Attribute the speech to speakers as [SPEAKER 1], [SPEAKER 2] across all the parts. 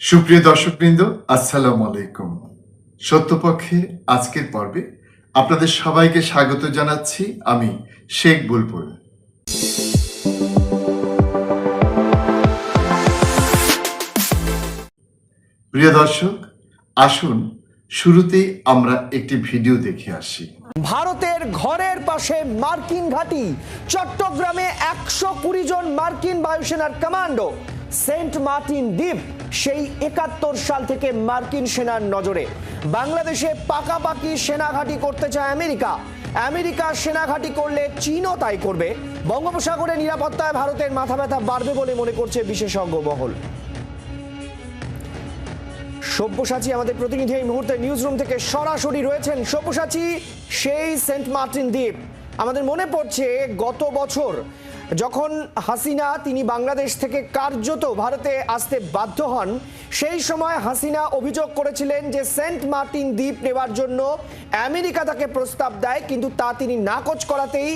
[SPEAKER 1] সুপ্রিয় দর্শকবৃন্দ, আসসালামু আলাইকুম। সত্যপক্ষে আজকের পর্বে আপনাদের সবাইকে স্বাগত জানাচ্ছি আমি শেখ বুলবুল প্রিয় দর্শক, আসুন শুরুতেই আমরা একটি ভিডিও দেখে আসি।
[SPEAKER 2] ভারতের ঘরের পাশে মার্কিন ঘাঁটি, চট্টগ্রামে একশো কুড়ি জন মার্কিন বায়ুসেনার কমান্ডো। সেন্ট মার্টিন দ্বীপ সেই একাত্তর সাল থেকে মার্কিন সেনার নজরে। বাংলাদেশে পাকাপাকি সেনাঘাঁটি করতে চায় আমেরিকা। আমেরিকা সেনাঘাঁটি করলে চীনও তাই করবে। বঙ্গোপসাগরের নিরাপত্তায় ভারতের মাথা ব্যথা বাড়বে বলে মনে করছে বিশেষজ্ঞ মহল সব্যসাচী আমাদের প্রতিনিধি এই মুহূর্তে নিউজ রুম থেকে সরাসরি রয়েছেন। সব্যসাচী, সেই সেন্ট মার্টিন দ্বীপ। আমাদের মনে পড়ছে গত বছর যখন হাসিনা তিনি বাংলাদেশ থেকে কার্যত ভারতে আসতে বাধ্য হন, সেই সময় হাসিনা অভিযোগ করেছিলেন যে সেন্ট মার্টিন দ্বীপ নেওয়ার জন্য আমেরিকা তাকে প্রস্তাব দেয়, কিন্তু তা তিনি নাকচ করাতেই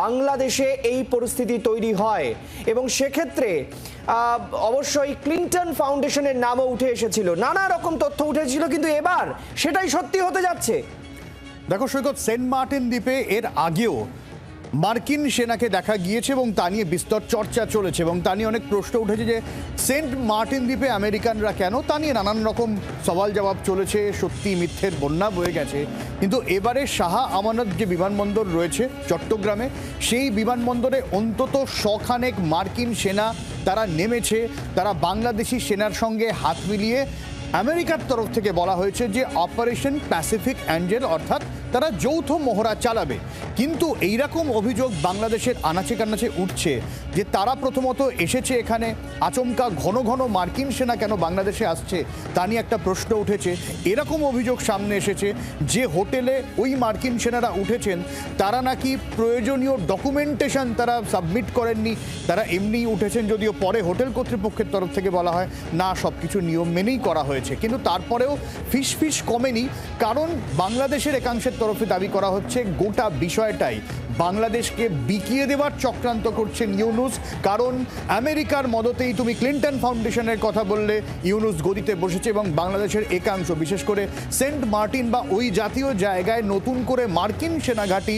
[SPEAKER 2] বাংলাদেশে এই পরিস্থিতি তৈরি হয়। এবং সেক্ষেত্রে অবশ্যই ক্লিন্টন ফাউন্ডেশনের নামও উঠে এসেছিল। নানা রকম তথ্য উঠেছিল, কিন্তু এবার সেটাই সত্যি হতে যাচ্ছে।
[SPEAKER 3] দেখো সৈকত, সেন্ট মার্টিন দ্বীপে এর আগেও মার্কিন সেনাকে দেখা গিয়েছে এবং তা নিয়ে বিস্তর চর্চা চলেছে এবং তা নিয়ে অনেক প্রশ্ন উঠেছে যে সেন্ট মার্টিন দ্বীপে আমেরিকানরা কেন? তা নিয়ে নানান রকম সওয়াল জবাব চলেছে, সত্যি মিথ্যের বন্যা বয়ে গেছে। কিন্তু এবারে শাহা আমানত যে বিমানবন্দর রয়েছে চট্টগ্রামে, সেই বিমানবন্দরে অন্তত শখানেক মার্কিন সেনা তারা নেমেছে, তারা বাংলাদেশি সেনার সঙ্গে হাত মিলিয়ে আমেরিকার তরফ থেকে বলা হয়েছে যে অপারেশন প্যাসিফিক অ্যাঞ্জেল, অর্থাৎ তারা যৌথ মহড়া চালাবে। কিন্তু এইরকম অভিযোগ বাংলাদেশের আনাচে কানাচে উঠছে যে তারা প্রথমত এসেছে এখানে, আচমকা ঘন ঘন মার্কিন সেনা কেন বাংলাদেশে আসছে তা নিয়ে একটা প্রশ্ন উঠেছে। এরকম অভিযোগ সামনে এসেছে যে হোটেলে ওই মার্কিন সেনারা উঠেছেন, তারা নাকি প্রয়োজনীয় ডকুমেন্টেশন তারা সাবমিট করেননি, তারা এমনিই উঠেছেন যদিও পরে হোটেল কর্তৃপক্ষের তরফ থেকে বলা হয়, না সব কিছু নিয়ম মেনেই করা হয়েছে। কিন্তু তারপরেও ফিস ফিস কমেনি, কারণ বাংলাদেশের একাংশের তরফে দাবি করা হচ্ছে গোটা বিষয়টাই বাংলাদেশকে বিকিয়ে দেওয়ার চক্রান্ত করছেন ইউনুস, কারণ আমেরিকার মদতেই তুমি ক্লিন্টন ফাউন্ডেশনের কথা বললে, ইউনুস গদিতে বসেছে এবং বাংলাদেশের একাংশ, বিশেষ করে সেন্ট মার্টিন বা ওই জাতীয় জায়গায় নতুন করে মার্কিন সেনাঘাঁটি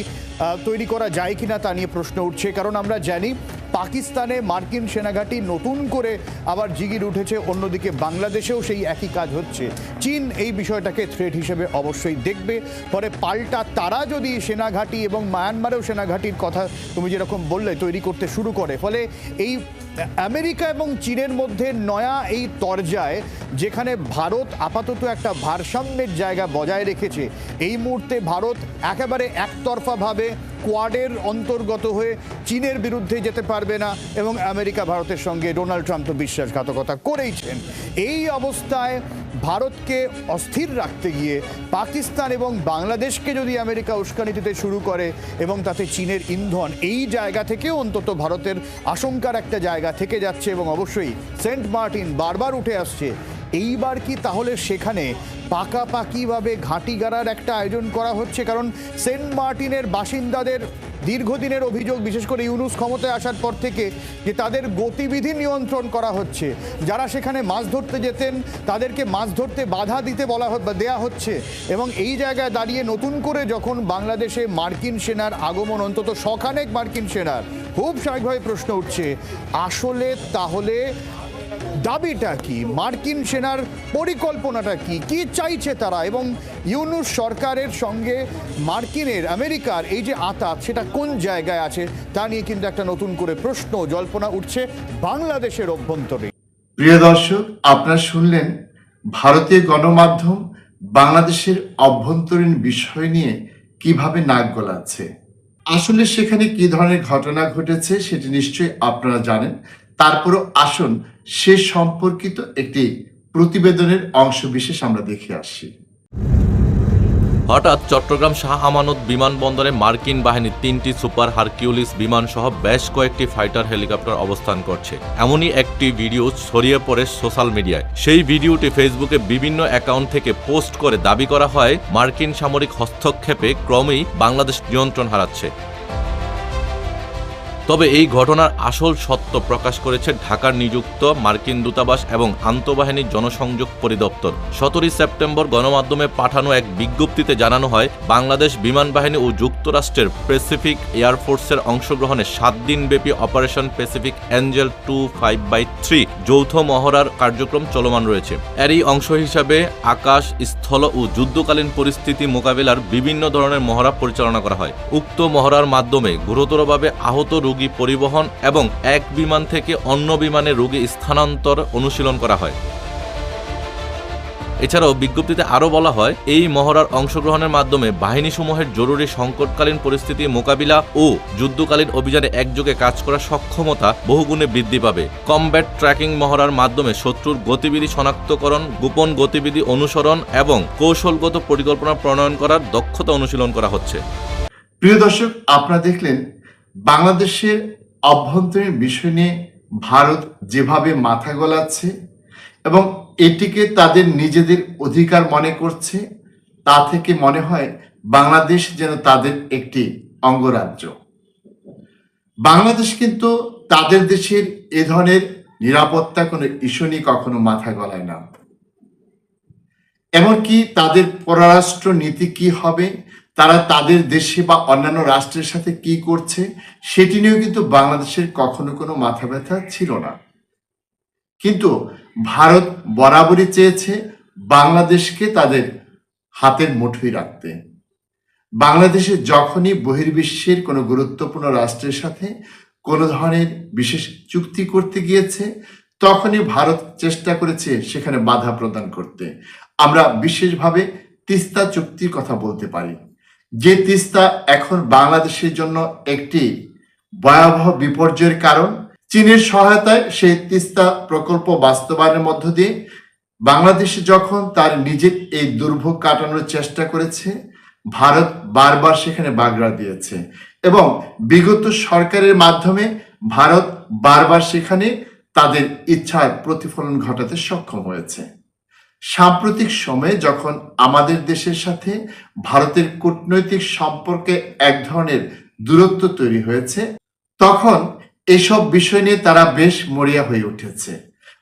[SPEAKER 3] তৈরি করা যায় কিনা তা নিয়ে প্রশ্ন উঠছে। কারণ আমরা জানি পাকিস্তানে মার্কিন সেনাঘাঁটি নতুন করে আবার জিগির উঠেছে, অন্যদিকে বাংলাদেশেও সেই একই কাজ হচ্ছে। চীন এই বিষয়টাকে থ্রেট হিসেবে অবশ্যই দেখবে। পরে পাল্টা তারা যদি সেনাঘাঁটি এবং মায়ানমারেও সেনাঘাঁটির কথা তুমি যেরকম বললে, তৈরি করতে শুরু করে। ফলে এই আমেরিকা এবং চীনের মধ্যে নয়া এই তরজায়, যেখানে ভারত আপাতত একটা ভারসাম্যের জায়গা বজায় রেখেছে, এই মুহূর্তে ভারত একেবারে একতরফাভাবে কোয়াডের অন্তর্গত হয়ে চীনের বিরুদ্ধে যেতে পারবে না এবং আমেরিকা ভারতের সঙ্গে ডোনাল্ড ট্রাম্প তো বিশ্বাসঘাতকতা করেইছেন। এই অবস্থায় ভারতকে অস্থির রাখতে গিয়ে পাকিস্তান এবং বাংলাদেশকে যদি আমেরিকা উস্কানি দিতে শুরু করে এবং তাতে চীনের ইন্ধন, এই জায়গা থেকেও অন্তত ভারতের আশঙ্কার একটা জায়গা থেকে যাচ্ছে এবং অবশ্যই সেন্ট মার্টিন বারবার উঠে আসছে। এইবার কি তাহলে সেখানে পাকাপাকিভাবে ঘাঁটি গাড়ার একটা আয়োজন করা হচ্ছে? কারণ সেন্ট মার্টিনের বাসিন্দাদের দীর্ঘদিনের অভিযোগ, বিশেষ করে ইউনুস ক্ষমতায় আসার পর থেকে যে তাদের গতিবিধি নিয়ন্ত্রণ করা হচ্ছে। যারা সেখানে মাছ ধরতে যেতেন, তাদেরকে মাছ ধরতে বাধা দিতে বলা দেয়া হচ্ছে। এবং এই জায়গায় দাঁড়িয়ে নতুন করে যখন বাংলাদেশে মার্কিন সেনার আগমন, অন্তত শখানেক মার্কিন সেনার, খুব স্বাভাবিকভাবে প্রশ্ন উঠছে। আসলে তাহলে দাবিটা কি? মার্কিন সেনার পরিকল্পনাটা কি? কি চাইছে তারা? এবং ইউনুস সরকারের সঙ্গে মার্কিনের, আমেরিকার এই যে আতাত, সেটা কোন জায়গায় আছে? তা নিয়ে কিন্তু একটা নতুন করে প্রশ্ন জল্পনা উঠছে বাংলাদেশের অভ্যন্তরে।
[SPEAKER 1] প্রিয় দর্শক, আপনারা শুনলেন ভারতীয় গণমাধ্যম বাংলাদেশের অভ্যন্তরীণ বিষয় নিয়ে কীভাবে নাক গলাচ্ছে। আসলে সেখানে কি ধরনের ঘটনা ঘটেছে সেটি নিশ্চয়ই আপনারা জানেন। তারপরও আসুন সে সম্পর্কিত একটি প্রতিবেদনের অংশ বিশেষ আমরা দেখে আসি।
[SPEAKER 4] হঠাৎ চট্টগ্রাম শাহ আমানত বিমানবন্দরে মার্কিন বাহিনীর তিনটি সুপার হারকিউলিস বিমান সহ বেশ কয়েকটি ফাইটার হেলিকপ্টার অবস্থান করছে। এমনই একটি ভিডিও ছড়িয়ে পড়ে সোশ্যাল মিডিয়ায়। সেই ভিডিওটি ফেসবুকে বিভিন্ন অ্যাকাউন্ট থেকে পোস্ট করে দাবি করা হয়, মার্কিন সামরিক হস্তক্ষেপে ক্রমেই বাংলাদেশ নিয়ন্ত্রণ হারাচ্ছে। তবে এই ঘটনার আসল সত্য প্রকাশ করেছে ঢাকার নিযুক্ত মার্কিন দূতাবাস এবং আন্তঃবাহিনী জনসংযোগ পরিদপ্তর। সতেরোই সেপ্টেম্বর গণমাধ্যমে পাঠানো এক বিজ্ঞপ্তিতে জানানো হয়, বাংলাদেশ বিমান বাহিনী ও যুক্তরাষ্ট্রের প্যাসিফিক এয়ারফোর্সের অংশগ্রহণে সাত দিনব্যাপী operation pacific angel two five by three যৌথ মহড়ার কার্যক্রম চলমান রয়েছে। এরই অংশ হিসাবে আকাশ, স্থল ও যুদ্ধকালীন পরিস্থিতি মোকাবিলার বিভিন্ন ধরনের মহড়া পরিচালনা করা হয়। উক্ত মহড়ার মাধ্যমে গুরুতরভাবে আহত রোগী পরিবহন এবং এক বিমান থেকে অন্য বিমানে রোগী স্থানান্তর অনুশীলন করা হয়। এছাড়াও বিজ্ঞপ্তিতে আরও বলা হয়, এই মহড়ার অংশগ্রহণের মাধ্যমে বাহিনীসমূহের জরুরি সংকটকালীন পরিস্থিতি মোকাবিলা ও যুদ্ধকালীন অভিযানে একযোগে কাজ করার সক্ষমতা বহুগুণে বৃদ্ধি পাবে। কমব্যাট ট্র্যাকিং মহড়ার মাধ্যমে শত্রুর গতিবিধি শনাক্তকরণ, গোপন গতিবিধি অনুসরণ এবং কৌশলগত পরিকল্পনা প্রণয়ন করার দক্ষতা অনুশীলন করা হচ্ছে।
[SPEAKER 1] প্রিয় দর্শক, আপনারা দেখলেন বাংলাদেশের অভ্যন্তরীণ বিষয় নিয়ে ভারত যেভাবে মাথা গলাচ্ছে এবং এটিকে তাদের নিজেদের অধিকার মনে করছে, তা থেকে মনে হয় বাংলাদেশ যেন তাদের একটি অঙ্গরাজ্য। বাংলাদেশ কিন্তু তাদের দেশের এ ধরনের নিরাপত্তা কোনো ইস্যু নিয়ে কখনো মাথা গলায় না। এমনকি তাদের পররাষ্ট্র নীতি কি হবে তারা তাদের দেশে বা অন্যান্য রাষ্ট্রের সাথে কি করছে, সেটি নিয়েও কিন্তু বাংলাদেশের কখনো কোনো মাথা ব্যথা ছিল না। কিন্তু ভারত বরাবরই চেয়েছে বাংলাদেশকে তাদের হাতের মুঠোয় রাখতে। বাংলাদেশে যখনই বহির্বিশ্বের কোনো গুরুত্বপূর্ণ রাষ্ট্রের সাথে কোনো ধরনের বিশেষ চুক্তি করতে গিয়েছে, তখনই ভারত চেষ্টা করেছে সেখানে বাধা প্রদান করতে। আমরা বিশেষভাবে তিস্তা চুক্তির কথা বলতে পারি। যে তিস্তা এখন বাংলাদেশের জন্য একটি ভয়াবহ বিপর্যয়ের কারণ, চীনের সহায়তায় সেই তিস্তা প্রকল্প বাস্তবায়নের মধ্য দিয়ে বাংলাদেশে যখন তার নিজের এই দুর্ভোগ কাটানোর চেষ্টা করেছে, ভারত বারবার সেখানে বাগড়া দিয়েছে এবং বিগত সরকারের মাধ্যমে ভারত বারবার সেখানে তাদের ইচ্ছার প্রতিফলন ঘটাতে সক্ষম হয়েছে। সাম্প্রতিক সময়ে যখন আমাদের দেশের সাথে ভারতের কূটনৈতিক সম্পর্কে এক ধরনের দূরত্ব তৈরি হয়েছে, তখন এসব বিষয় নিয়ে তারা বেশ মরিয়া হয়ে উঠেছে।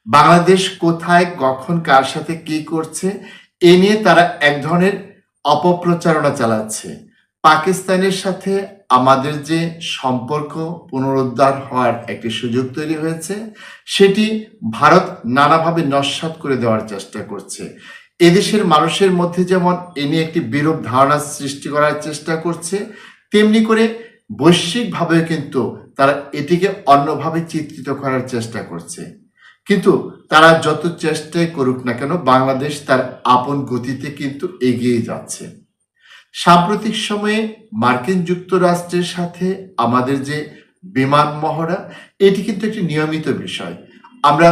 [SPEAKER 1] বাংলাদেশ কোথায়, কখন, কার সাথে কি করছে, এ নিয়ে তারা এক ধরনের অপপ্রচারণা চালাচ্ছে। পাকিস্তানের সাথে আমাদের যে সম্পর্ক পুনরুদ্ধার হওয়ার একটি সুযোগ তৈরি হয়েছে, সেটি ভারত নানাভাবে নস্বাত করে দেওয়ার চেষ্টা করছে। এদেশের মানুষের মধ্যে যেমন এ নিয়ে একটি বিরূপ ধারণা সৃষ্টি করার চেষ্টা করছে, তেমনি করে বৈশ্বিকভাবে কিন্তু তারা এটিকে অন্যভাবে চিত্রিত করার চেষ্টা করছে। কিন্তু তারা যত চেষ্টাই করুক না কেন, বাংলাদেশ তার আপন গতিতে কিন্তু এগিয়ে যাচ্ছে। সাম্প্রতিক সময়ে মার্কিন যুক্তরাষ্ট্রের সাথে আমাদের যে বিমান মহড়া, এটি কিন্তু একটি নিয়মিত বিষয়। আমরা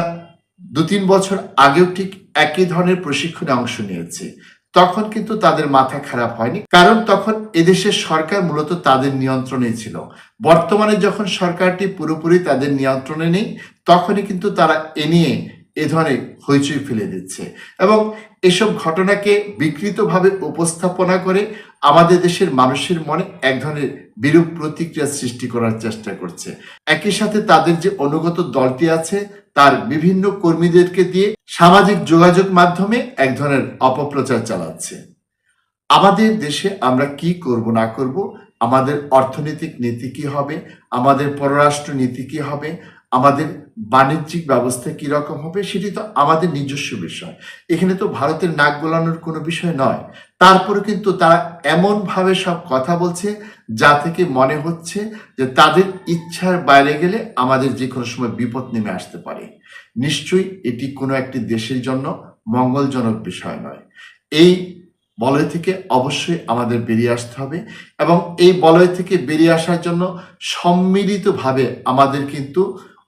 [SPEAKER 1] দু তিন বছর আগেও ঠিক একই ধরনের প্রশিক্ষণে অংশ নিয়েছি। তখন কিন্তু তাদের মাথা খারাপ হয়নি, কারণ তখন এদেশের সরকার মূলত তাদের নিয়ন্ত্রণে ছিল। বর্তমানে যখন সরকারটি পুরোপুরি তাদের নিয়ন্ত্রণে নেই, তখনই কিন্তু তারা এ নিয়ে এ ধরনের হইচই ফেলে দিচ্ছে। এবং এসব ঘটনাকে বিকৃতভাবে উপস্থাপনা করে আমাদের দেশের মানুষের মনে এক ধরনের বিরূপ প্রতিক্রিয়া সৃষ্টি করার চেষ্টা করছে। একই সাথে তাদের যে অনুগত দলটি আছে, তার বিভিন্ন কর্মীদেরকে দিয়ে সামাজিক যোগাযোগ মাধ্যমে এক ধরনের অপপ্রচার চালাচ্ছে। আমাদের দেশে আমরা কি করব, না করব, আমাদের অর্থনৈতিক নীতি কি হবে, আমাদের পররাষ্ট্র নীতি কি হবে আমাদের বাণিজ্যিক ব্যবস্থা কি রকম হবে সেটি তো আমাদের নিজস্ব বিষয়। এখানে তো ভারতের নাক গলানোর কোনো বিষয় নয়। তারপরে কিন্তু তারা এমনভাবে সব কথা বলছে, যা থেকে মনে হচ্ছে যে তাদের ইচ্ছার বাইরে গেলে আমাদের যে কোনো সময় বিপদ নেমে আসতে পারে। নিশ্চয়ই এটি কোনো একটি দেশের জন্য মঙ্গলজনক বিষয় নয়। এই বলয় থেকে অবশ্যই আমাদের বেরিয়ে আসতে হবে এবং এই বলয় থেকে বেরিয়ে আসার জন্য সম্মিলিতভাবে আমাদের কিন্তু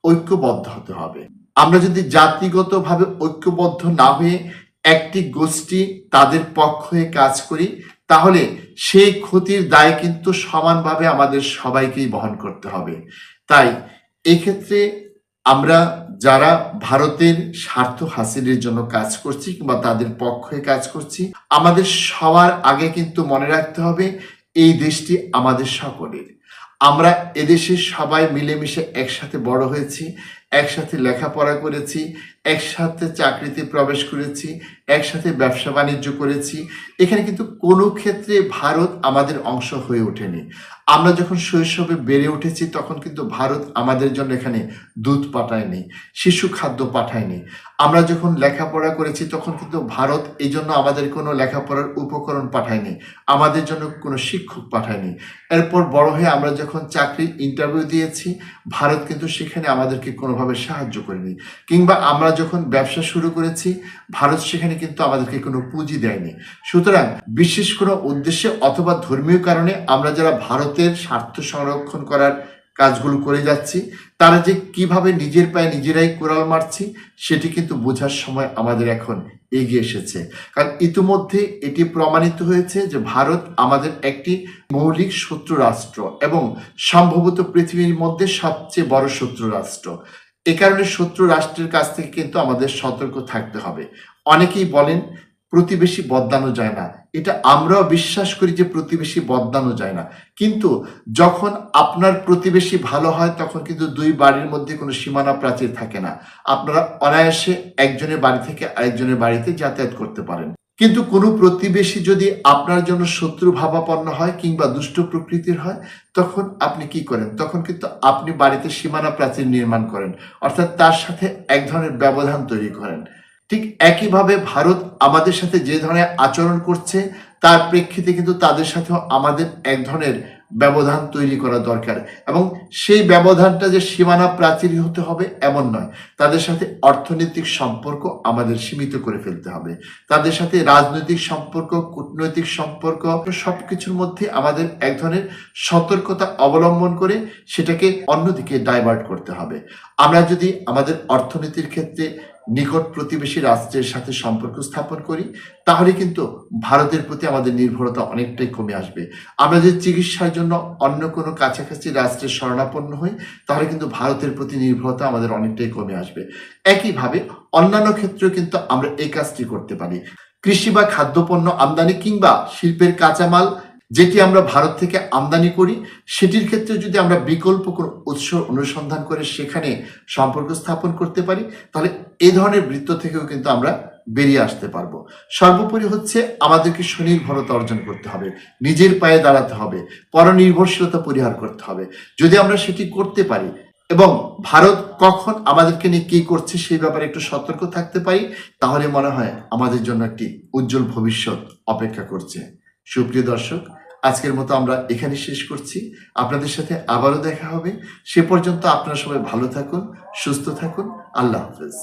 [SPEAKER 1] ঐক্যবদ্ধ হতে হবে। আমরা যদি জাতিগতভাবে ঐক্যবদ্ধ না হয়ে একটি গোষ্ঠী তাদের পক্ষ হয়ে কাজ করি, তাহলে সেই ক্ষতির দায় কিন্তু সমানভাবে আমাদের সবাইকেই বহন করতে হবে। তাই এক্ষেত্রে আমরা যারা ভারতের স্বার্থ হাসিলের জন্য কাজ করছি কিংবা তাদের পক্ষে কাজ করছি, আমাদের সবার আগে কিন্তু মনে রাখতে হবে, এই দেশটি আমাদের সকলের। আমরা এদেশে সবাই মিলেমিশে একসাথে বড় হয়েছি একসাথে লেখাপড়া করেছি একসাথে চাকরিতে প্রবেশ করেছি, একসাথে ব্যবসা বাণিজ্য করেছি। এখানে কিন্তু কোনো ক্ষেত্রে ভারত আমাদের অংশ হয়ে ওঠেনি। আমরা যখন শৈশবে বেড়ে উঠেছি, তখন কিন্তু ভারত আমাদের জন্য এখানে দুধ পাঠায়নি, শিশু খাদ্য পাঠায়নি। আমরা যখন লেখাপড়া করেছি, তখন কিন্তু ভারত এই জন্য আমাদের কোনো লেখাপড়ার উপকরণ পাঠায়নি, আমাদের জন্য কোনো শিক্ষক পাঠায়নি। এরপর বড় হয়ে আমরা যখন চাকরির ইন্টারভিউ দিয়েছি, ভারত কিন্তু সেখানে আমাদেরকে কোনোভাবে সাহায্য করেনি। কিংবা আমরা যখন ব্যবসা শুরু করেছি, ভারত সেখানে কিন্তু আমাদেরকে কোনো পুঁজি দেয়নি। সুতরাং বিশেষ কোনো উদ্দেশ্যে অথবা ধর্মীয় কারণে আমরা যারা ভারতের স্বার্থ সংরক্ষণ করার কাজগুলো করে যাচ্ছি, তারা যে কীভাবে নিজের পায়ে নিজেরাই কোরাল মারছি, সেটি কিন্তু বোঝার সময় আমাদের এখন এগিয়ে এসেছে। কারণ ইতিমধ্যে এটি প্রমাণিত হয়েছে যে ভারত আমাদের একটি মৌলিক শত্রু রাষ্ট্র এবং সম্ভবত পৃথিবীর মধ্যে সবচেয়ে বড় শত্রু রাষ্ট্র। এ কারণে শত্রু রাষ্ট্রের কাছ থেকে কিন্তু আমাদের সতর্ক থাকতে হবে। অনেকেই বলেন, প্রতিবেশী বদলানো যায় না। এটা আমরাও বিশ্বাস করি যে প্রতিবেশী বদলানো যায় না। কিন্তু যখন আপনার প্রতিবেশী ভালো হয়, তখন কিন্তু দুই বাড়ির মধ্যে কোনো সীমানা প্রাচীর থাকে না। আপনারা অনায়াসে একজনের বাড়ি থেকে আরেকজনের বাড়িতে যাতায়াত করতে পারেন। কিন্তু কোনো প্রতিবেশী যদি আপনার জন্য শত্রু ভাবাপন্ন হয় কিংবা দুষ্ট প্রকৃতির হয়, তখন আপনি কি করেন? তখন কিন্তু আপনি বাড়িতে সীমানা প্রাচীর নির্মাণ করেন। অর্থাৎ তার সাথে এক ধরনের ব্যবধান তৈরি করেন। ঠিক একইভাবে ভারত আমাদের সাথে যে ধরনের আচরণ করছে, তার প্রেক্ষিতে কিন্তু তাদের সাথেও আমাদের এক ধরনের ব্যবধান তৈরি করা দরকার। এবং সেই ব্যবধানটা যে সীমানা প্রাচীর হতে হবে এমন নয়। তাদের সাথে অর্থনৈতিক সম্পর্ক আমাদের সীমিত করে ফেলতে হবে। তাদের সাথে রাজনৈতিক সম্পর্ক, কূটনৈতিক সম্পর্ক, সবকিছুর মধ্যে আমাদের এক ধরনের সতর্কতা অবলম্বন করে সেটাকে অন্যদিকে ডাইভার্ট করতে হবে। আমরা যদি আমাদের অর্থনীতির ক্ষেত্রে নিকট প্রতিবেশী রাষ্ট্রের সাথে সম্পর্ক স্থাপন করি, তাহলে কিন্তু ভারতের প্রতি আমাদের নির্ভরতা অনেকটাই কমে আসবে। আমরা যদি চিকিৎসার জন্য অন্য কোনো কাছাকাছি রাষ্ট্রের শরণাপন্ন হই, তাহলে কিন্তু ভারতের প্রতি নির্ভরতা আমাদের অনেকটাই কমে আসবে। একইভাবে অন্যান্য ক্ষেত্রেও কিন্তু আমরা এই কাজটি করতে পারি। কৃষি বা খাদ্যপণ্য আমদানি কিংবা শিল্পের কাঁচামাল যেটি আমরা ভারত থেকে আমদানি করি, সেটির ক্ষেত্রে যদি আমরা বিকল্প কোনো উৎস অনুসন্ধান করে সেখানে সম্পর্ক স্থাপন করতে পারি, তাহলে এই ধরনের বৃত্ত থেকেও কিন্তু আমরা বেরিয়ে আসতে পারব। সর্বোপরি হচ্ছে আমাদেরকে স্বনির্ভরতা অর্জন করতে হবে, নিজের পায়ে দাঁড়াতে হবে, পরনির্ভরশীলতা পরিহার করতে হবে। যদি আমরা সেটি করতে পারি এবং ভারত কখন আমাদেরকে নিয়ে কি করছে সেই ব্যাপারে একটু সতর্ক থাকতে পারি, তাহলে মনে হয় আমাদের জন্য একটি উজ্জ্বল ভবিষ্যৎ অপেক্ষা করছে। সুপ্রিয় দর্শক আজকের মতো আমরা এখানে শেষ করছি। আপনাদের সাথে আবারও দেখা হবে। সে পর্যন্ত আপনারা সবাই ভালো থাকুন, সুস্থ থাকুন। আল্লাহ হাফেজ।